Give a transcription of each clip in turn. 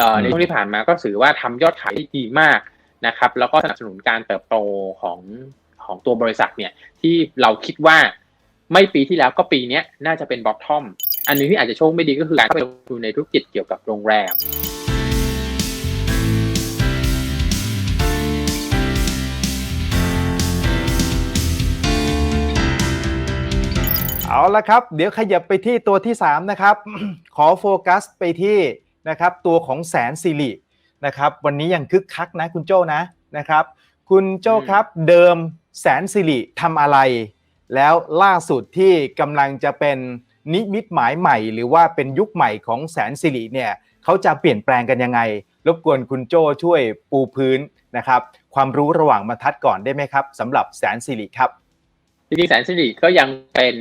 เอ่อในช่วงที่ผ่านมาก็ถือว่าทำยอดขายได้ดีมากนะครับ แล้วก็สนับสนุนการเติบโตของของตัวบริษัทเนี่ยที่เราคิดว่าไม่ปีที่แล้วก็ปีเนี้ยน่าจะเป็นบอททอม อันหนึงที่อาจจะโชคไม่ดีก็คือการเข้าไปลงทุนในธุรกิจเกี่ยวกับโรงแรมเอาละครับ เดี๋ยวขยับไปที่ตัวที่ 3 นะครับ ขอโฟกัสไปที่ นะครับตัวของแสนสิรินะครับวันนี้ยังคึกคักนะคุณโจ้นะนะครับคุณโจ้ครับเดิมแสนสิริทำอะไร แล้วล่าสุดที่กำลังจะเป็นนิมิตหมายใหม่ หรือว่าเป็นยุคใหม่ของแสนสิริเนี่ยเขาจะเปลี่ยนแปลงกันยังไง รบกวนคุณโจ้ช่วยปูพื้นนะครับความรู้ระหว่างบรรทัดก่อนได้ไหมครับสำหรับแสนสิริครับจริงๆแสนสิริก็ยังเป็น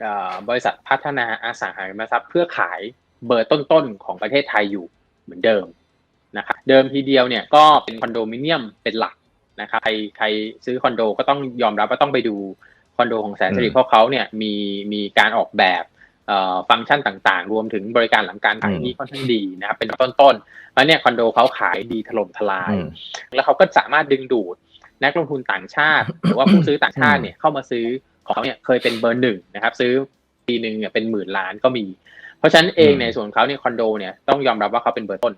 เอ่อบริษัทพัฒนาอสังหาริมทรัพย์เพื่อขาย เบอร์ต้นๆของประเทศไทยอยู่เหมือนเดิมนะครับเดิมทีเดียวเนี่ยก็เป็นคอนโดมิเนียมเป็นหลักนะครับใครใครซื้อคอนโดก็ต้องยอมรับว่าต้องไปดูคอนโดของแสนสิริเพราะเขาเนี่ยมีมีการออกแบบเอ่อฟังก์ชันต่างๆ รวมถึงบริการหลังการขายที่ค่อนข้างดีนะครับเป็นต้นๆแล้วเนี่ยคอนโดเขาขายดีถล่มทลาย แล้วเขาก็สามารถดึงดูดนักลงทุนต่างชาติ หรือว่าผู้ซื้อต่างชาติเนี่ยเข้ามาซื้อของเขาเนี่ยเคยเป็นเบอร์หนึ่งนะครับ ซื้อปีหนึ่งเนี่ยเป็นหมื่นล้านก็มี เพราะฉะนั้นเองอืมในส่วนของเขาเนี่ยคอนโดเนี่ยต้องยอมรับว่าเขาเป็นเบอร์ต้น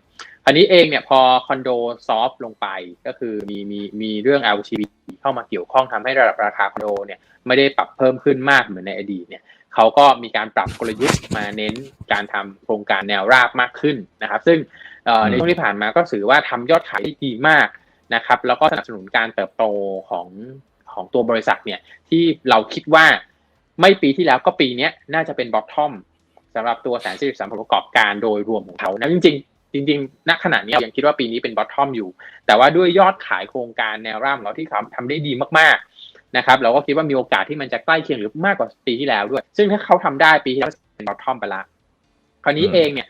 อันนี้เองเนี่ยพอคอนโดซอฟต์ลงไปก็คือมีมีมีเรื่อง LTV เข้ามาเกี่ยวข้องทำให้ระดับราคาคอนโดเนี่ยไม่ได้ปรับเพิ่มขึ้นมากเหมือนในอดีตเนี่ยเขาก็มีการปรับกลยุทธ์มาเน้นการทำโครงการแนวราบมากขึ้นนะครับ ซึ่งเอ่อในช่วงที่ผ่านมาก็ถือว่าทำยอดขายได้ดีมากนะครับ แล้วก็สนับสนุนการเติบโตของของตัวบริษัทเนี่ยที่เราคิดว่าไม่ปีที่แล้วก็ปีเนี้ยน่าจะเป็นบอททอม สำหรับตัวแสนสิริสัมผลประกอบการโดยรวมของเขานะจริงๆจริงๆ ณ ขณะนี้ยังคิดว่าปีนี้เป็นบอททอมอยู่ แต่ว่าด้วยยอดขายโครงการแนวร่างของเราที่เขาทำได้ดีมากๆ นะครับ เราก็คิดว่ามีโอกาสที่มันจะใกล้เคียงหรือมากกว่าปีที่แล้วด้วย ซึ่งถ้าเขาทำได้ปีที่แล้วเป็นบอททอมไปละ คราวนี้เองเนี่ย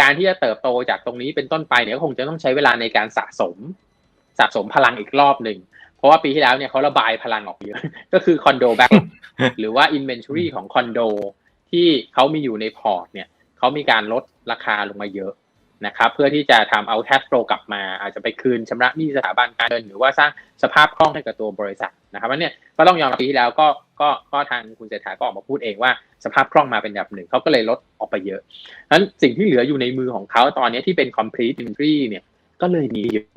การที่จะเติบโตจากตรงนี้เป็นต้นไปเนี่ยก็คงจะต้องใช้เวลาในการสะสม สะสมพลังอีกรอบหนึ่ง เพราะว่าปีที่แล้วเนี่ยเขาระบายพลังออกเยอะ ก็คือคอนโดแบ็กหรือว่า inventory ของคอนโด ที่เขามีอยู่ในพอร์ตเนี่ยเขามีการลดราคาลงมาเยอะนะครับเพื่อที่จะทำเอา cash flow กลับมา อาจจะไปคืนชำระหนี้สถาบันการเงินหรือว่าสร้างสภาพคล่องให้กับตัวบริษัทนะครับวันนี้ก็ต้องยอมรับปีที่แล้วก็ก็ก็ทางคุณเศรษฐาก็ออกมาพูดเองว่าสภาพคล่องมาเป็นอันดับหนึ่งเขาก็เลยลดออกไปเยอะฉะนั้นสิ่งที่เหลืออยู่ในมือของเขาตอนนี้ที่เป็น complete inventory เนี่ยก็เลยมีเยอะ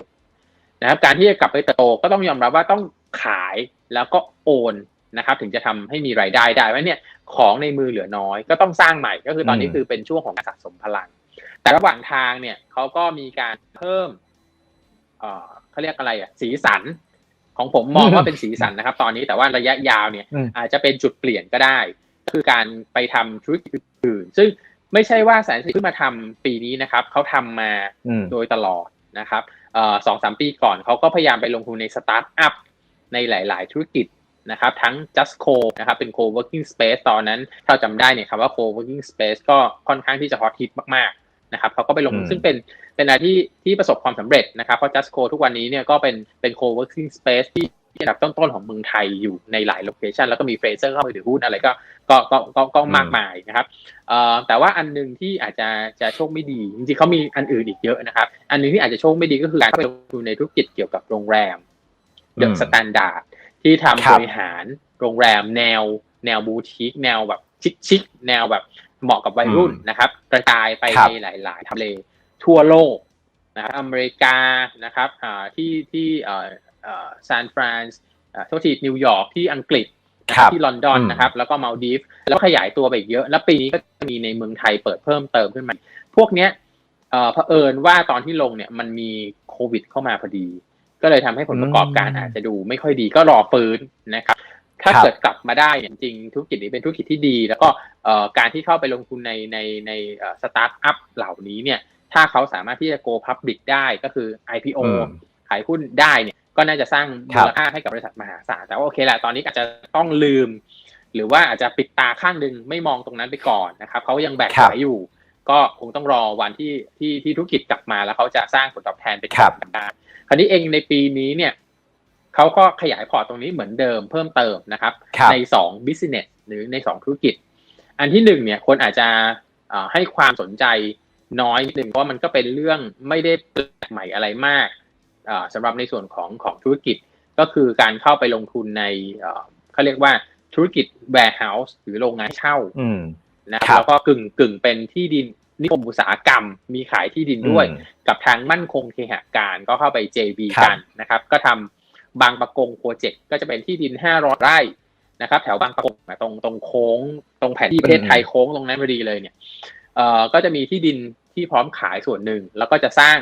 นะครับการที่จะกลับไปเติบโตก็ต้องยอมรับว่าต้องขายแล้วก็โอน นะครับถึงจะทำให้มีรายได้ได้ว่าเนี่ยของในมือเหลือน้อยก็ต้องสร้างใหม่ก็คือตอนนี้อืมคือเป็นช่วงของการสะสมพลัง แต่ระหว่างทางเนี่ยเขาก็มีการเพิ่มเอ่อเขาเรียกอะไรอะสีสันของผมมองว่าเป็นสีสันนะครับ ตอนนี้แต่ว่าระยะยาวเนี่ยอืมอาจจะเป็นจุดเปลี่ยนก็ได้ก็คือการไปทำธุรกิจอื่นๆซึ่งไม่ใช่ว่าแสนสิริเพิ่งมาทำปีนี้นะครับเขาทำมาอืมโดยตลอดนะครับสองสามปีก่อนเขาก็พยายามไปลงทุนในสตาร์ทอัพในหลาย ๆ ธุรกิจ นะครับทั้ง just co นะครับเป็น co-working space ตอนนั้นถ้าเราจำได้เนี่ยคำว่า co-working space ก็ค่อนข้างที่จะฮอตฮิตมากๆนะครับเขาก็ไปลงทุนอืมซึ่งเป็นเป็นอะไรที่ที่ประสบความสำเร็จนะครับเพราะ just co ทุกวันนี้เนี่ยก็เป็นเป็น co-working space ที่ที่อันดับต้นๆของเมืองไทยอยู่ในหลายโลเคชันแล้วก็มีเฟรเซอร์เข้าไปถือหุ้นอะไรก็ก็ก็ก็ก็มากมายนะครับเอ่อแต่ว่าอันหนึงที่อาจจะจะโชคไม่ดีจริงๆเขามีอันอื่นอีกเยอะนะครับ อันหนึงที่อาจจะโชคไม่ดีก็คือการเข้าไปลงทุนในธุรกิจเกี่ยวกับโรงแรมเดอือะมสแตนดาร์ด ที่ทำครับบริหารโรงแรมแนว แนวบูติกแนวแบบชิคๆแนวแบบเหมาะกับวัยรุ่นนะครับ กระจายไปครับในหลาย ๆทำเลทั่วโลกนะครับอเมริกานะครับอ่าที่ที่เอ่อเอ่อซานฟรานซ์อ่าโทษทีนิวยอร์กที่อังกฤษครับที่ลอนดอนอืมนะครับแล้วก็มาลดีฟแล้วขยายตัวไปอีกเยอะ แล้วปีนี้ก็จะมีในเมืองไทยเปิดเพิ่มเติมขึ้นมา พวกเนี้ยเอ่อเผอิญว่าตอนที่ลงเนี่ยมันมีโควิดเข้ามาพอดี ก็เลยทำให้ผลประกอบการอืมอาจจะดูไม่ค่อยดีก็รอฟื้นนะครับ ถ้าครับเกิดกลับมาได้เนี่ยจริงๆธุรกิจนี้เป็นธุรกิจที่ดี แล้วก็เอ่อการที่เข้าไปลงทุนในในในสตาร์ทอัพเหล่านี้เนี่ย ถ้าเขาสามารถที่จะ go public ได้ก็คือ IPO อืมขายหุ้นได้เนี่ย ก็น่าจะสร้างครัมูบลค่าให้กับบริษัทมหาศาลแต่ว่าโอเคแหละตอนนี้อาจจะต้องลืม หรือว่าอาจจะปิดตาข้างหนึ่งไม่มองตรงนั้นไปก่อนนะครับเขายังแบกครับขายอยู่ ก็คงต้องรอวันที่ที่ที่ธุรกิจกลับมาแล้วเขาจะสร้างผลตอบแทนไปครับกันได้ค ราวนี้เองในปีนี้เนี่ยเขาก็ขยายพอร์ตตรงนี้เหมือนเดิมเพิ่มเติมนะครับครับในสอง business หรือในสองธุรกิจ อันที่หนึ่งเนี่ยคนอาจจะเอ่อให้ความสนใจน้อยนิดนึงเพราะว่ามันก็เป็นเรื่องไม่ได้แปลกใหม่อะไรมากเอ่อสำหรับในส่วนของของธุรกิจก็คือการเข้าไปลงทุนในเอ่อเขาเรียกว่าธุรกิจ warehouse หรือโรงงานเช่าอืมนะครับแล้วก็กึ่งกึ่งเป็นที่ดิน นิคมอุตสาหกรรม มีขายที่ดินด้วยอืมกับทางมั่นคงเคหะการก็เข้าไป JV ครับกันนะครับ ก็ทำบางประกงโปรเจกต์ก็จะเป็นที่ดิน500ไร่นะครับ แถวบางประกงอะตรงตรงโค้ง ตรงแผนที่ประเทศไทยโค้งตรงนั้นพอดีเลยเนี่ยเอ่อก็จะมีที่ดินที่พร้อมขายส่วนหนึ่ง แล้วก็จะสร้าง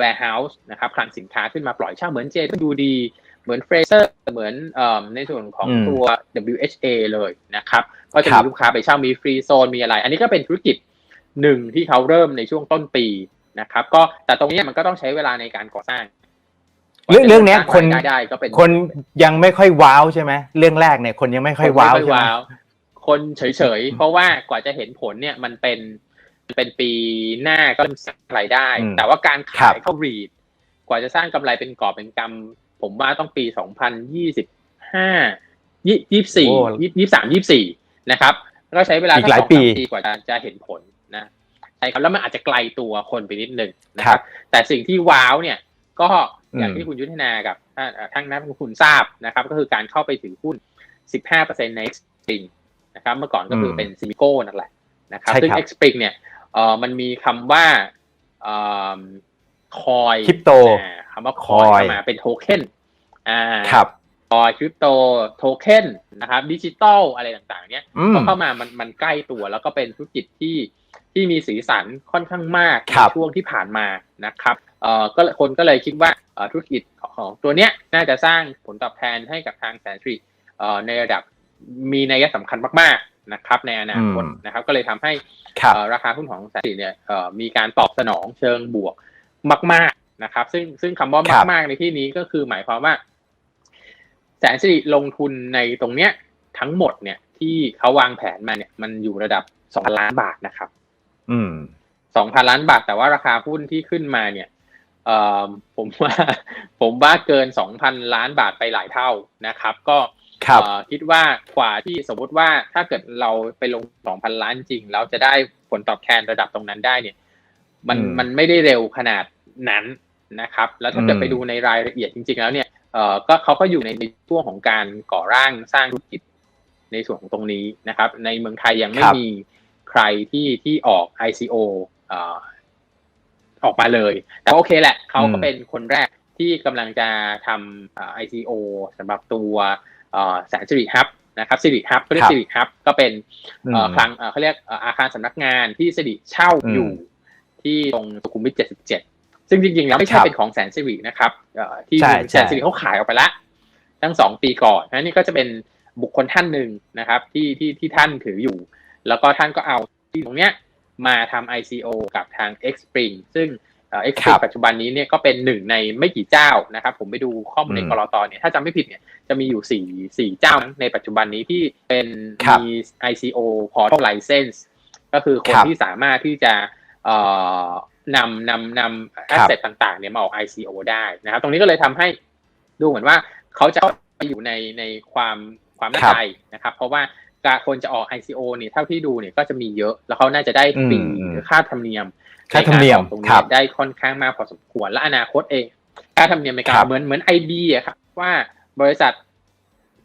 warehouse นะครับคลังสินค้าขึ้นมาปล่อยเช่าเหมือนเจดูดีเหมือนเฟรเซอร์เหมือนเอ่อในส่วนของอืมตัว WHA เลยนะครับ ก็จะครัมีบลูกค้าไปเช่ามีฟรีโซนมีอะไร อันนี้ก็เป็นธุรกิจ หนึ่งที่เขาเริ่มในช่วงต้นปีนะครับ ก็แต่ตรงเนี้ยมันก็ต้องใช้เวลาในการก่อสร้าง เรื่องเรื่องเนี้ยคนได้ได้ก็เป็นคนยังไม่ค่อยว้าวใช่ไหมเรื่องแรกเนี่ยคนยังไม่ค่อยว้าวคนไม่ใช่ไหมว้าวคนเฉยๆ เพราะว่ากว่าจะเห็นผลเนี่ยมันเป็นมันเป็นปีหน้าก็เริ่มสร้างรายได้อืมแต่ว่าการครัขายบเข้ารีด กว่าจะสร้างกำไรเป็นกอบเป็นกำผมว่าต้องปีสองพันยี่สิบห้ายี่ยี่สี่ยี่สามยี่สี่นะครับแล้วก็ใช้เวลาอีกหลายสัสงปีสมกว่าจะจะเห็นผลนะใช่ครับแล้วมันอาจจะไกลตัวคนไปนิดนึงนะคครัรับบแต่สิ่งที่ว้าวเนี่ยก็อย่างอืมที่คุณยุทธนากับท่านเอ่อท่านนักลงทุนทราบนะครับ ก็คือการเข้าไปถือหุ้น 15%ใน Xpring นะครับ เมื่อก่อนก็คือเป็นซิมิโก้นั่นแหละนะครับใช่ซึ่งครับ Xpring เนี่ยเอ่อมันมีคำว่าคอยคริปโตคำว่าคอย coin เข้ามาเป็นโทเค็นอ่าครับคอยคริปโตโทเค็นนะครับดิจิตอลอะไรต่างๆ เนี้ยอืมพอเข้ามามันมันใกล้ตัวแล้วก็เป็นธุรกิจที่ ที่มีสีสันค่อนข้างมากครัในบช่วงที่ผ่านมานะครับเอ่อก็คนก็เลยคิดว่าเอ่อธุรกิจของของตัวเนี้ยน่าจะสร้างผลตอบแทนให้กับทางแสนทรีเอ่อในระดับมีนัยสำคัญมากๆนะครับ ในอนาคตอืมนะครับ ก็เลยทำให้ครับเอ่อราคาหุ้นของแสนทรีเนี่ยเอ่อมีการตอบสนองเชิงบวกมาก ๆนะครับ ซึ่งซึ่งคำว่าครับมากๆในที่นี้ก็คือหมายความว่า แสนสิริลงทุนในตรงเนี้ยทั้งหมดเนี่ยที่เขาวางแผนมาเนี่ยมันอยู่ระดับสองพันล้านบาทนะครับอืม สองพันล้านบาทแต่ว่าราคาหุ้นที่ขึ้นมาเนี่ยเอ่อผมว่าผมว่าเกินสองพันล้านบาทไปหลายเท่านะครับ ก็ครับเอ่อคิดว่ากว่าที่สมมุติว่าถ้าเกิดเราไปลงสองพันล้านจริง แล้วจะได้ผลตอบแทนระดับตรงนั้นได้เนี่ย มันอืมมันไม่ได้เร็วขนาดนั้นนะครับ แล้วถ้าเกิดอืมไปดูในรายละเอียดจริง ๆ แล้วเนี่ยเอ่อก็เขาก็อยู่ในในช่วงของการก่อร่างสร้างธุรกิจในส่วนของตรงนี้นะครับ ในเมืองไทยยังไม่ครับมี ใครที่ที่ออก ICO เอ่อออกมาเลย แต่โอเคแหละเขาก็เป็นคนแรกที่กำลังจะทำเอ่อ ICO สำหรับตัวเอ่อแสนสิริฮับนะครับสิริฮับก็เรียครักบสิริฮับก็เป็นเอ่อมคลังเอ่อเขาเรียกเอ่ออาคารสำนักงานที่สิริเช่าอืมอยู่ที่ตรงสุขุมวิท 77 ซึ่งจริงๆ แล้วไม่คใช่รับเป็นของแสนสิรินะครับเอ่อที่ใช่แสนสิริเขาขายออกไปละตั้งสองปีก่อนนะนี่ก็จะเป็นบุคคลท่านหนึ่งนะครับ ที่ที่ที่ท่านถืออยู่ แล้วก็ท่านก็เอาที่ตรงเนี้ยมาทำ ICO กับทาง Xpring ซึ่งเอ่อครั Xpring บปัจจุบันนี้เนี่ยก็เป็นหนึ่งในไม่กี่เจ้านะครับ ผมไปดูข้อมูลในอืมกรอตเนี่ยถ้าจำไม่ผิดเนี่ยจะมีอยู่สี่สี่เจ้าในปัจจุบันนี้ที่เป็นครับมี ICO Portal License ก็คือคนครับที่สามารถที่จะเอ่อนำนำนำครับ asset ต่างๆเนี่ยมาออก ICO ได้นะครับ ตรงนี้ก็เลยทำให้ดูเหมือนว่าเขาจะไปอยู่ในในความความน่าครับใจนะครับ เพราะว่า การคนจะออก ICO เนี่ยเท่าที่ดูเนี่ยก็จะมีเยอะ แล้วเขาน่าจะได้ฟรีอืมอืมหรือค่าธรรมเนียมค่าธรรมเนียมใกาออกตรงครันี้บได้ค่อนข้างมากพอสมควรและอนาคตเอง ค่าธรรมเนียมในการครับเหมือนเหมือนไอดีอะครับว่าบริษัท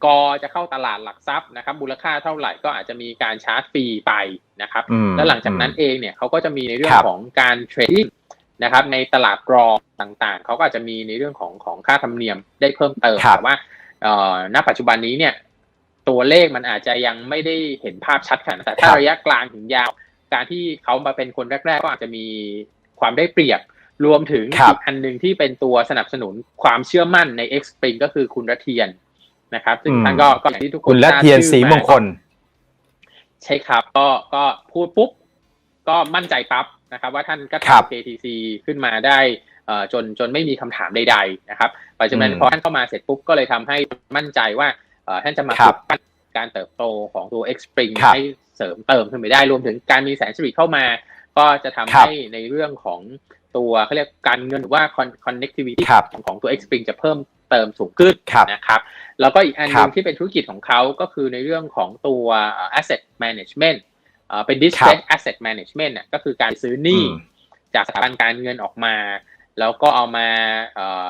กอจะเข้าตลาดหลักทรัพย์นะครับมูลค่าเท่าไหร่ก็อาจจะมีการชาร์จฟรีไปนะครับอืมแล้วหลังจากนั้นอืมเองเนี่ยเขาก็จะมีในเรื่องครับของการเทรดดิ้งนะครับ ในตลาดรองต่างๆ เขาก็อาจจะมีในเรื่องของของค่าธรรมเนียมได้เพิ่มเติมครับแต่ว่าเอ่อณปัจจุบันนี้เนี่ย ตัวเลขมันอาจจะยังไม่ได้เห็นภาพชัดขนาดนั้นแต่ถ้าครับระยะกลางถึงยาว การที่เขามาเป็นคนแรก ๆ ก็อาจจะมีความได้เปรียบ รวมถึงครับอีกอันหนึ่งที่เป็นตัวสนับสนุนความเชื่อมั่นใน X Spring ก็คือคุณรัเทียนนะครับ ซึ่งอืมท่านก็ก็อย่างที่ทุกคนคุณละเทียนทราบสีชื่อมงคล ใช่ครับ ก็ก็พูดปุ๊บ ก็มั่นใจปั๊บนะครับ ว่าท่านก็ครับทำ KTC ขึ้นมาได้เอ่อจนจนไม่มีคำถามใดๆนะครับปัจจุบันอืมพอท่านเข้ามาเสร็จปุ๊บก็เลยทำให้มั่นใจว่าเอ่อ ท่านจะมาครับปลุกปั้นการเติบโตของตัว X Spring ครับให้เสริมเติมขึ้นไปได้รวมถึงการมีแสนสิริเข้ามา ก็จะทำครับให้ในเรื่องของตัวเขาเรียกการเงินหรือว่า con- connectivity ครับของของตัว X Spring จะเพิ่มเติมสูงขึ้นครับนะครับ แล้วก็อีกอันหครันึบงที่เป็นธุรกิจของเขาก็คือในเรื่องของตัวเอ่อ asset management เอ่อเป็นครับ distressed asset management เนี่ยก็คือการซื้อหนี้อืมจากสถาบันการเงินออกมา แล้วก็เอามาเอ่อ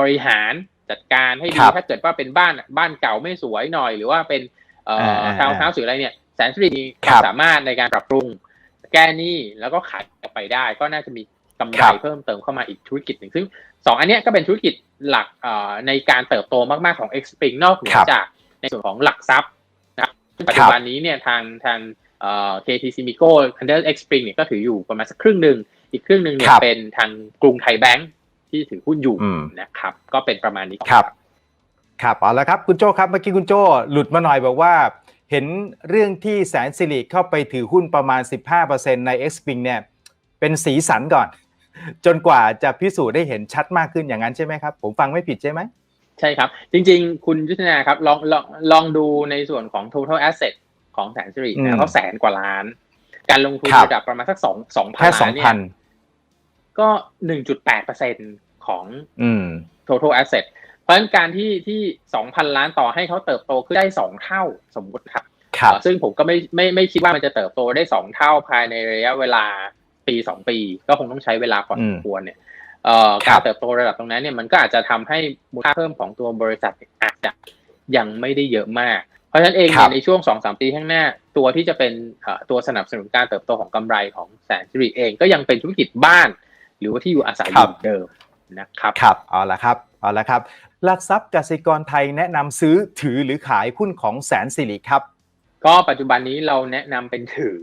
บริหาร จัดการให้ดีครับถ้าเกิดว่าเป็นบ้านบ้านเก่าไม่สวยหน่อย หรือว่าเป็นเอ่ออ่าทาวน์เฮาส์หรืออะไรเนี่ยแสนสิริมีคครัวามบสามารถในการปรับปรุง แก้หนี้แล้วก็ขายออกไปได้ ก็น่าจะมีกำคไรรับเพิ่มเติมเข้ามาอีกธุรกิจหนึ่งซึ่งสองอันเนี้ยก็เป็นธุรกิจหลักเอ่อในการเติบโตมากๆของ X Spring นอกเหนือครับจากในส่วนของหลักทรัพย์นะครับซึ่งปัจจุบันนี้เนี่ยทางทางเอ่อ KTC Mico Under X Spring เนี่ยก็ถืออยู่ประมาณสักครึ่งหนึ่งอีกครึ่งหนึ่งเนี่คยรับเป็นทางกรุงไทยแบงก์ ที่ถือหุ้นอยู่อืมนะครับ ก็เป็นประมาณนี้ครับครับเอาละครับคุณโจ้ครับเมื่อกี้คุณโจ้หลุดมาหน่อยบอกว่า เห็นเรื่องที่แสนสิริเข้าไปถือหุ้นประมาณ 15%ใน x p i n เนี่ยเป็นสีสันก่อน จนกว่าจะพิสูจน์ได้เห็นชัดมากขึ้นอย่างนั้นใช่ไหมครับ ผมฟังไม่ผิดใช่ไหมใช่ครับ จริงๆ คุณยุทธนาครับลองลองลองดูในส่วนของ total asset ของแสนสิริอืมนะเขาแสนกว่าล้าน การลงทุนครับระดับประมาณสักสองสองพันแค่สอล้างนเนี่พัยน ก็หนึ่งจุดแปดเปอร์เซ็นของอืม total asset เพราะฉะนั้นการที่ที่สองพันล้านต่อให้เขาเติบโตขึ้นได้สองเท่าสมมติครับครับ ซึ่งผมก็ไม่ไม่ไม่คิดว่ามันจะเติบโตได้สองเท่าภายในระยะเวลาปีสองปี ก็คงต้องใช้เวลาพอสมควรเนี่ยเอ่อครัการบเติบโตระดับตรงนั้นเนี่ยมันก็อาจจะทำให้มูลค่าเพิ่มของตัวบริษัทเนี่ยอาจจะยังไม่ได้เยอะมาก เพราะฉะนั้นเองครัเนี่ยบในช่วงสองสามปีข้างหน้า ตัวที่จะเป็นเอ่อตัวสนับสนุนการเติบโตของกำไรของแสนสิริเองก็ยังเป็นธุรกิจบ้านห รือว่าที่อยู่อาศัยอยู่เหมือนเดิมนะครับครับเอาละครับเอาละครับ หลักทรัพย์กสิกรไทยแนะนำซื้อถือหรือขายหุ้นของแสนสิริครับ ก็ปัจจุบันนี้เราแนะนำเป็นถือ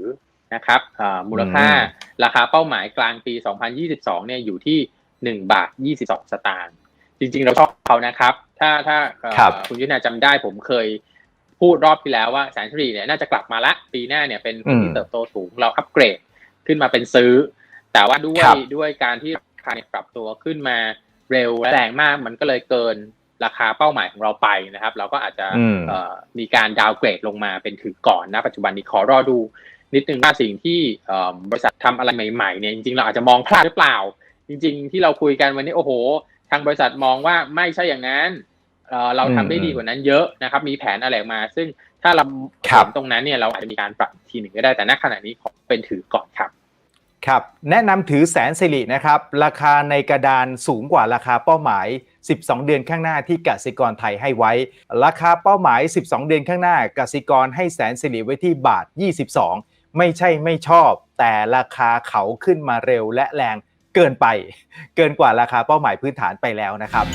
นะครับอ่ามูลค่าอืมราคาเป้าหมายกลางปี 2022 เนี่ยอยู่ที่ 1 บาท 22 สตางค์จริงๆ เราชอบเขานะครับ ถ้าถ้าเอ่อครับคุณยุทธนาจำได้ผมเคยพูดรอบที่แล้วว่าแสนสิริเนี่ยน่าจะกลับมาละ ปีหน้าเนี่ยเป็นคนที่เติบโตสูงเราอัปเกรดขึ้นมาเป็นซื้อ แต่ว่าด้วยครับด้วยการที่ราคาเนี่ยปรับตัวขึ้นมาเร็วและแรงมากมันก็เลยเกินราคาเป้าหมายของเราไปนะครับ เราก็อาจจะอืมเอ่อมีการดาวเกรดลงมาเป็นถือก่อนนะ ปัจจุบันนี้ขอรอดู นิดนึงว่าสิ่งที่เอ่อบริษัททำอะไรใหม่ๆเนี่ยจริงๆเราอาจจะมองพลาดหรือเปล่า จริง ๆ ที่เราคุยกันวันนี้โอ้โห ทางบริษัทมองว่าไม่ใช่อย่างนั้นเอ่อเราทำได้ดีกว่านั้นเยอะนะครับ มีแผนอะไรออกมา ซึ่งถ้าเราครับเห็นตรงนั้นเนี่ยเราอาจจะมีการปรับอีกทีหนึ่งก็ได้แต่ณขณะนี้ขอเป็นถือก่อนครับ ครับแนะนำถือแสนสิรินะครับ ราคาในกระดานสูงกว่าราคาเป้าหมาย 12 เดือนข้างหน้าที่กสิกรไทยให้ไว้ ราคาเป้าหมาย 12 เดือนข้างหน้ากสิกรให้แสนสิริไว้ที่บาท 22 ไม่ใช่ไม่ชอบ แต่ราคาเขาขึ้นมาเร็วและแรงเกินไป เกินกว่าราคาเป้าหมายพื้นฐานไปแล้วนะครับ